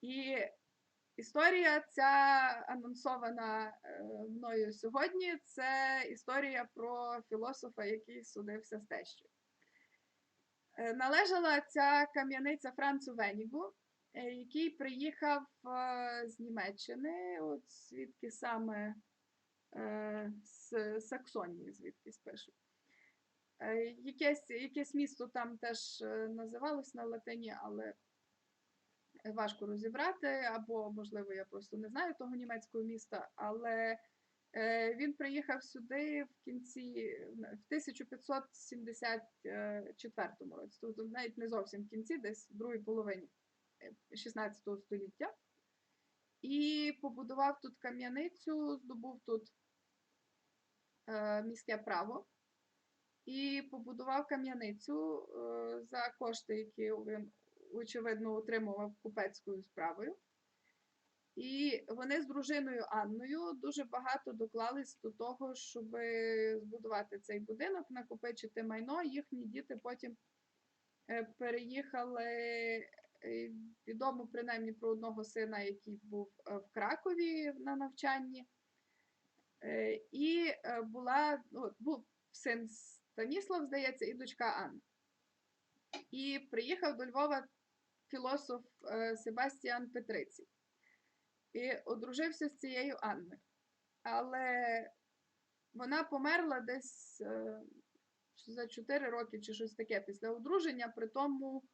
І історія ця анонсована е, мною сьогодні. Це історія про філософа, який судився з тещою. Е, Належала ця кам'яниця Францу Венігу, е, який приїхав з Німеччини, от звідки саме з Саксонії, звідки. Е, Якесь, якесь місто там теж називалось на латині, але важко розібрати, або, можливо, я просто не знаю того німецького міста, але е, він приїхав сюди в кінці, в 1574 році, тобто навіть не зовсім в кінці, десь в другій половині е, 16 століття. І побудував тут кам'яницю, здобув тут е, міське право і побудував кам'яницю е, за кошти, які він, очевидно, отримував купецькою справою. І вони з дружиною Анною дуже багато доклались до того, щоб збудувати цей будинок, накопичити майно. Їхні діти потім е, переїхали. е, Відомо принаймні про одного сина, який був е, в Кракові на навчанні. І була ну, був син Станіслав, здається, і дочка Анна. І приїхав до Львова філософ е, Себастіан Петрицій і одружився з цією Анною. Але вона померла десь е, за 4 роки чи щось таке після одруження, при тому,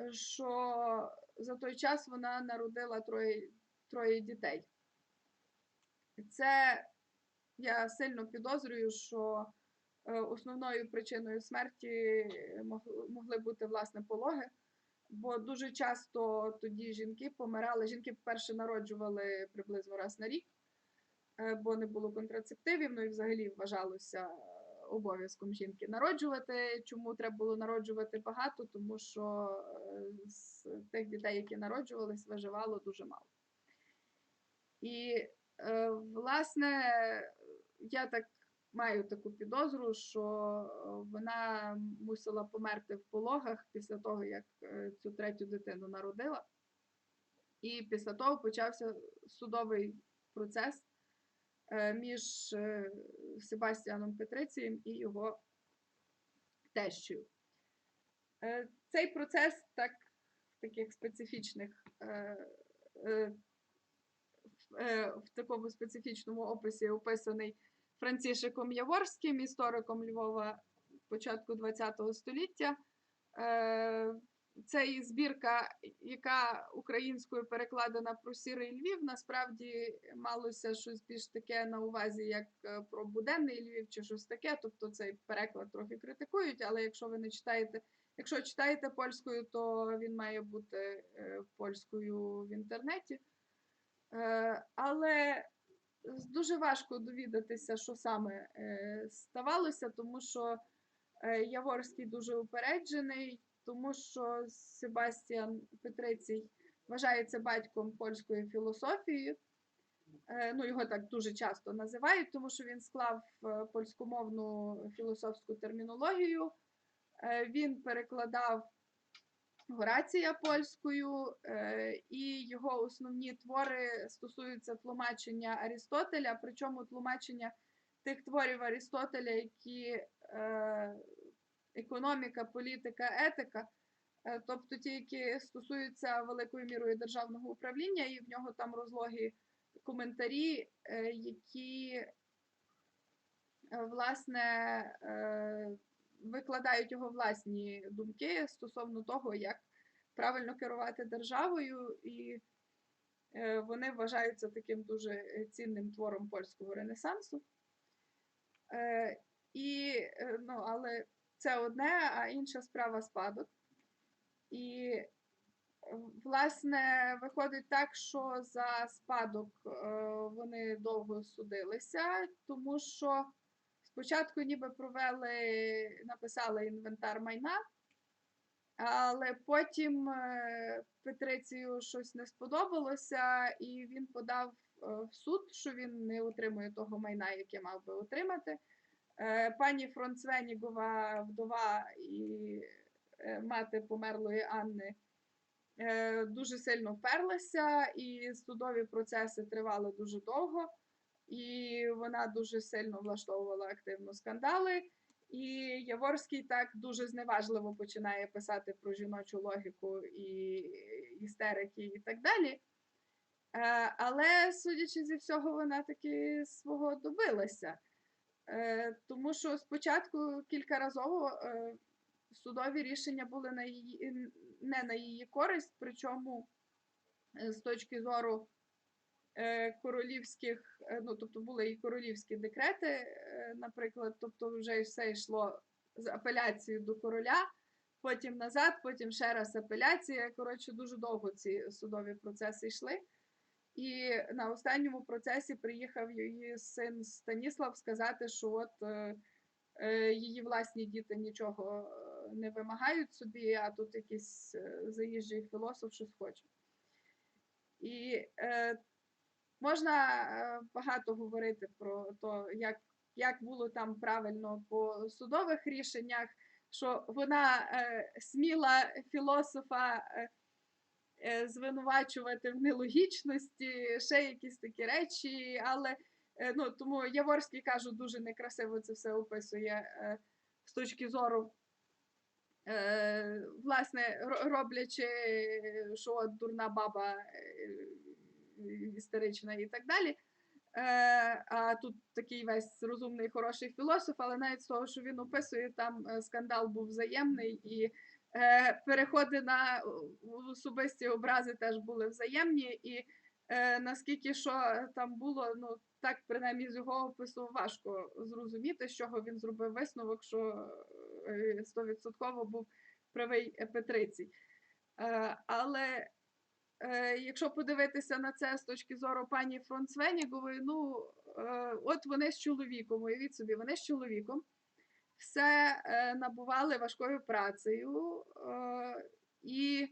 е, що за той час вона народила троє, троє дітей. Це я сильно підозрюю, що основною причиною смерті могли бути власне пологи. Бо дуже часто тоді жінки помирали. Жінки вперше народжували приблизно раз на рік, е, бо не було контрацептивів, ну і взагалі вважалося е, обов'язком жінки народжувати. Чому треба було народжувати багато? Тому що е, з тих дітей, які народжувались, виживало дуже мало. І, власне, я так маю таку підозру, що е, вона мусила померти в пологах після того, як е, цю третю дитину народила. І після того почався судовий процес е, між Себастіаном Петрицієм і його тещою. Цей процес так, в таких специфічних в такому специфічному описі описаний Францішиком Яворським, істориком Львова початку ХХ століття. Е, Це і збірка, яка українською перекладена про сірий Львів, насправді малося щось більш таке на увазі, як е, про буденний Львів чи щось таке. Тобто цей переклад трохи критикують, але якщо ви не читаєте, якщо читаєте польською, то він має бути е, польською в інтернеті. Але дуже важко довідатися, що саме е, ставалося, тому що е, Яворський дуже упереджений, тому що Себастіан Петрицій вважається батьком польської філософії. Е, Ну, його так дуже часто називають, тому що він склав польськомовну філософську термінологію. Він перекладав Горація польською, е, і його основні твори стосуються тлумачення Арістотеля, причому тлумачення тих творів Арістотеля, які е, економіка, політика, етика, е, тобто ті, які стосуються великою мірою державного управління, і в нього там розлогі коментарі, які власне викладають його власні думки стосовно того, як правильно керувати державою, і е, вони вважаються таким дуже е, цінним твором польського ренесансу. Е, І, ну, але це одне, а інша справа спадок. І, власне, виходить так, що за спадок вони довго судилися, тому що спочатку ніби провели, написали інвентар майна, але потім е, Петрицію щось не сподобалося, і він подав е, в суд, що він не отримує того майна, яке мав би отримати. Е, Пані Фронцвенігова, вдова і мати померлої Анни, дуже сильно вперлася, і судові процеси тривали дуже довго, і вона дуже сильно влаштовувала активно скандали. І Яворський так дуже зневажливо починає писати про жіночу логіку і істерики і так далі. Е, Але, судячи зі всього, вона таки свого добилася. Е, Тому що спочатку кількаразово е, судові рішення були на її, не на її користь, причому з точки зору королівських, е, ну тобто були і королівські декрети, е, наприклад, тобто вже все йшло з апеляцією до короля, потім назад, потім ще раз апеляція. Коротше, дуже довго ці судові процеси йшли. І на останньому процесі приїхав її син Станіслав сказати, що от е, е, її власні діти нічого е, не вимагають собі, а тут якийсь е, заїжджий філософ щось хоче. І е, можна е, багато говорити про те, як, як було там правильно по судових рішеннях, що вона е, сміла філософа. Е, звинувачувати в нелогічності, ще якісь такі речі, але ну, тому Яворський кажу, дуже некрасиво це все описує з точки зору. Власне, роблячи, що дурна баба істерична і так далі. Е, а тут такий весь розумний, хороший філософ, але навіть з того, що він описує, там е, скандал був взаємний, і е, переходи на особисті образи теж були взаємні. І наскільки що там було, ну так принаймні з його опису важко зрозуміти, з чого він зробив висновок, що стовідсотково був правий Петрицій. Але якщо подивитися на це з точки зору пані фон Свенігової, ну е, от вони з чоловіком, уявіть собі, вони з чоловіком все е, набували важкою працею, е, і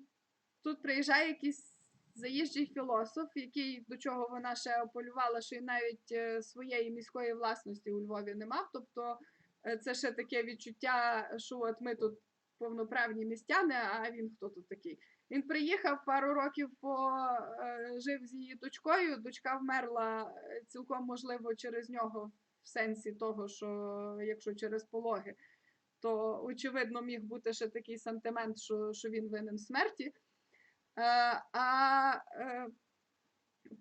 тут приїжджає якийсь заїжджий філософ, який до чого вона ще апелювала, що й навіть е, своєї міської власності у Львові не мав. Тобто е, це ще таке відчуття, що от ми тут повноправні містяни, а він хто тут такий. Він приїхав пару років пожив з її дочкою. Дочка вмерла е, цілком можливо через нього, в сенсі того, що якщо через пологи, то очевидно міг бути ще такий сантимент, що, що він винен в смерті. Е, а е,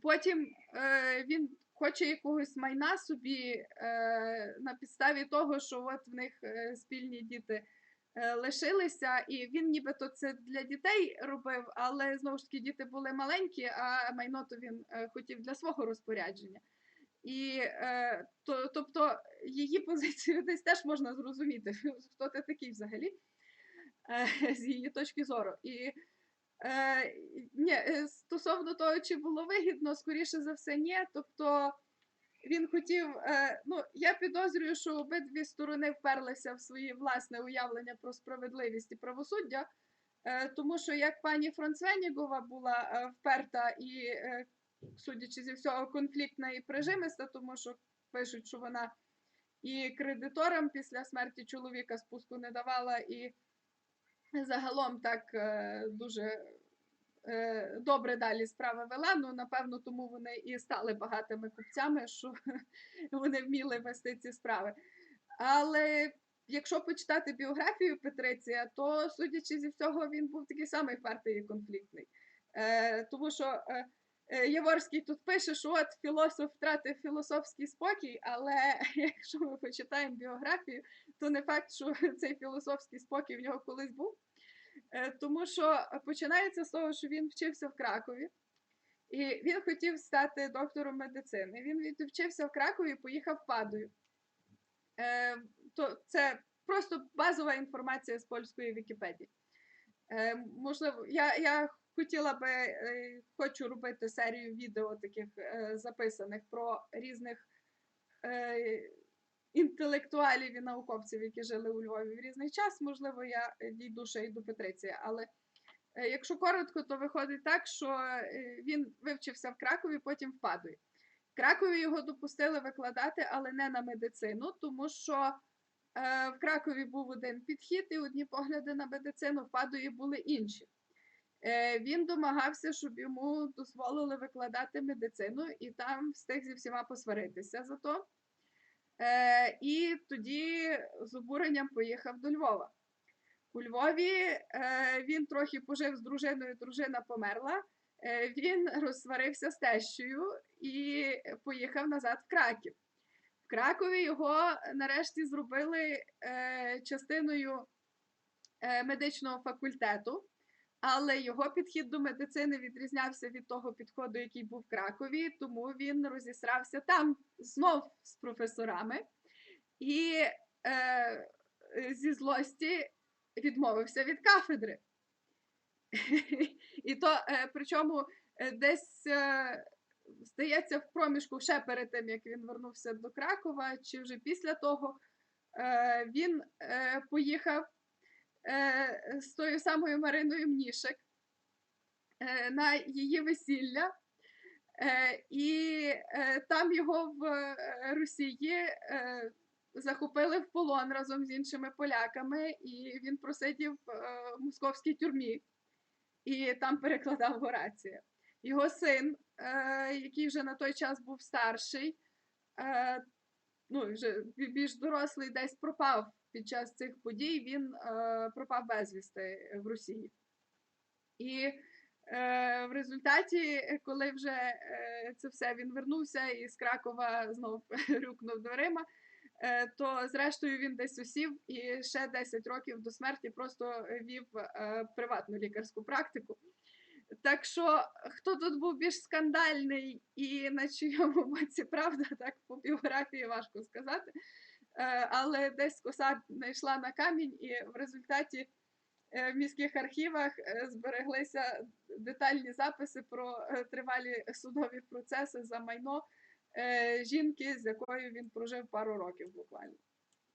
потім е, він хоче якогось майна собі е, на підставі того, що от в них е, спільні діти е, лишилися, і він нібито це для дітей робив, але знову ж таки діти були маленькі, а майно то він е, хотів для свого розпорядження. І е, то, тобто її позицію десь теж можна зрозуміти, хто ти такий взагалі е, з її точки зору. І е, ні, е, стосовно того, чи було вигідно, скоріше за все, ні. Тобто він хотів, е, ну я підозрюю, що обидві сторони вперлися в своє власне уявлення про справедливість і правосуддя, е, тому що як пані Францвенігова була е, вперта і, судячи зі всього, конфліктна і прижимиста, тому що пишуть, що вона і кредиторам після смерті чоловіка спуску не давала, і загалом так дуже добре далі справи вела. Ну, напевно, тому вони і стали багатими купцями, що вони вміли вести ці справи. Але якщо почитати біографію Петриція, то, судячи зі всього, він був такий самий впертий і конфліктний. Е, тому що е, е, тут пише, що от філософ втратив філософський спокій, але якщо ми почитаємо біографію, то не факт, що цей філософський спокій в нього колись був. Е, Тому що починається з того, що він вчився в Кракові, і він хотів стати доктором медицини. Він відвчився в Кракові і поїхав в. Е, то це просто базова інформація з польської Вікіпедії. Е, можливо, я, я хотіла би, хочу робити серію відео таких записаних про різних інтелектуалів і науковців, які жили у Львові в різний час. Можливо, я е, дійду ще й до Петриція. Але е, якщо коротко, то виходить так, що е, він вивчився в Кракові, потім в Падуї. В Кракові його допустили викладати, але не на медицину, тому що в Кракові був один підхід і одні погляди на медицину, в Падуї були інші. Він домагався, щоб йому дозволили викладати медицину, і там встиг зі всіма посваритися за то. Е, І тоді з обуренням поїхав до Львова. У Львові е, він трохи пожив з дружиною, дружина померла. Е, Він розсварився з тещою і поїхав назад в Краків. В Кракові його нарешті зробили е, частиною е, медичного факультету, але його підхід до медицини відрізнявся від того підходу, який був в Кракові, тому він розісрався там знов з професорами і е, зі злості відмовився від кафедри. І то, е, причому е, десь, е, здається, в проміжку ще перед тим, як він вернувся до Кракова, чи вже після того, він поїхав з тою самою Мариною Мнішек е, на її весілля. Е, І е, там його в е, Росії е, захопили в полон разом з іншими поляками, і він просидів е, в московській тюрмі і там перекладав Горація. Його син, е, який вже на той час був старший, е, ну, вже більш дорослий, десь пропав під час цих подій, він е, пропав безвісти в Росії. І е, в результаті, коли вже е, це все він вернувся і з Кракова знов рюкнув дверима, е, то зрештою він десь усів і ще 10 років до смерті просто вів е, приватну лікарську практику. Так що хто тут був більш скандальний і на чийому боці правда, так по біографії важко сказати. Е, Але десь коса не йшла на камінь, і в результаті е, в міських архівах е, збереглися детальні записи про е, тривалі судові процеси за майно жінки, з якою він прожив пару років буквально.